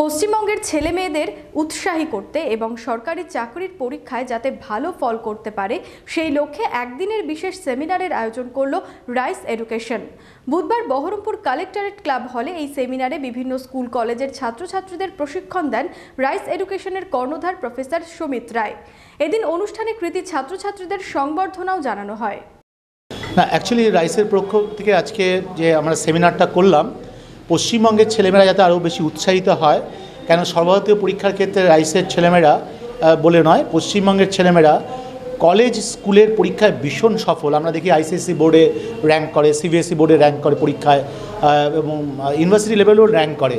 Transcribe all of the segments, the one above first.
পশ্চিমবঙ্গের ছেলে মেয়েদের উৎসাহী করতে এবং সরকারি চাকরির পরীক্ষায় যাতে ভালো ফল করতে পারে, সেই লক্ষ্যে একদিনের বিশেষ সেমিনারের আয়োজন করল রাইস এডুকেশন। বুধবার বহরমপুর কালেক্টরেট ক্লাব হলে এই সেমিনারে বিভিন্ন স্কুল কলেজের ছাত্রছাত্রীদের প্রশিক্ষণ দেন রাইস এডুকেশনের কর্ণধার প্রফেসর সুমিত রায়। এদিন অনুষ্ঠানে কৃতি ছাত্রছাত্রীদের সংবর্ধনাও জানানো হয়। না অ্যাকচুয়ালি রাইসের পক্ষ থেকে আজকে যে আমরা সেমিনারটা করলাম পশ্চিমবঙ্গের ছেলেমেয়েরা যাতে আরও বেশি উৎসাহিত হয়, কেন সর্বভারতীয় পরীক্ষার ক্ষেত্রে রাইসের ছেলেমেয়েরা বলে নয়, পশ্চিমবঙ্গের ছেলেমেয়েরা কলেজ স্কুলের পরীক্ষায় ভীষণ সফল। আমরা দেখি আইসিএসসি বোর্ডে র্যাঙ্ক করে সিবিএসসি বোর্ডে র্যাঙ্ক করে পরীক্ষায় এবং ইউনিভার্সিটি লেভেলেও র্যাঙ্ক করে।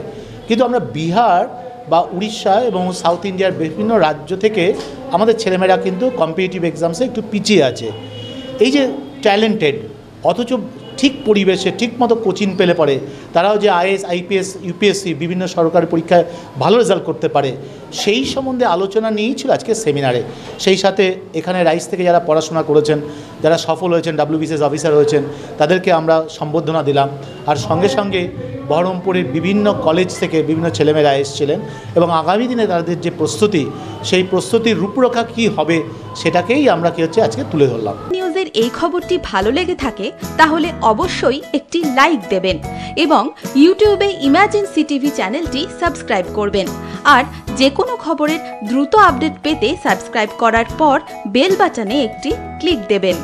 কিন্তু আমরা বিহার বা উড়িষ্যা এবং সাউথ ইন্ডিয়ার বিভিন্ন রাজ্য থেকে আমাদের ছেলেমেয়েরা কিন্তু কম্পিটিটিভ এক্সামসে একটু পিছিয়ে আছে। এই যে ট্যালেন্টেড অথচ ঠিক পরিবেশে, ঠিক মতো কোচিং পেলে পড়ে তারাও যে আইএস, আইপিএস, ইউপিএসসি বিভিন্ন সরকারি পরীক্ষায় ভালো রেজাল্ট করতে পারে, সেই সম্বন্ধে আলোচনা নিয়েই ছিল আজকে সেমিনারে সেই সাথে এখানে রাইস থেকে যারা পড়াশোনা করেছেন, যারা সফল হয়েছেন ডাব্লিউবিসিএস অফিসার হয়েছেন তাদেরকে আমরা সম্বর্ধনা দিলাম। আর সঙ্গে সঙ্গে বহরমপুরের বিভিন্ন কলেজ থেকে বিভিন্ন ছেলেমেয়েরা এসেছিলেন এবং আগামী দিনে তাদের যে প্রস্তুতি, সেই প্রস্তুতির রূপরেখা কী হবে সেটাকেই আমরা কি হচ্ছে আজকে তুলে ধরলাম। নিউজের এই খবরটি ভালো লেগে থাকে তাহলে অবশ্যই একটি লাইক দেবেন এবং ইউটিউবে ইমাজিন সিটিভি চ্যানেলটি সাবস্ক্রাইব করবেন। আর যে কোনো খবরের দ্রুত আপডেট পেতে সাবস্ক্রাইব করার পর বেল বাটনে একটি ক্লিক দেবেন।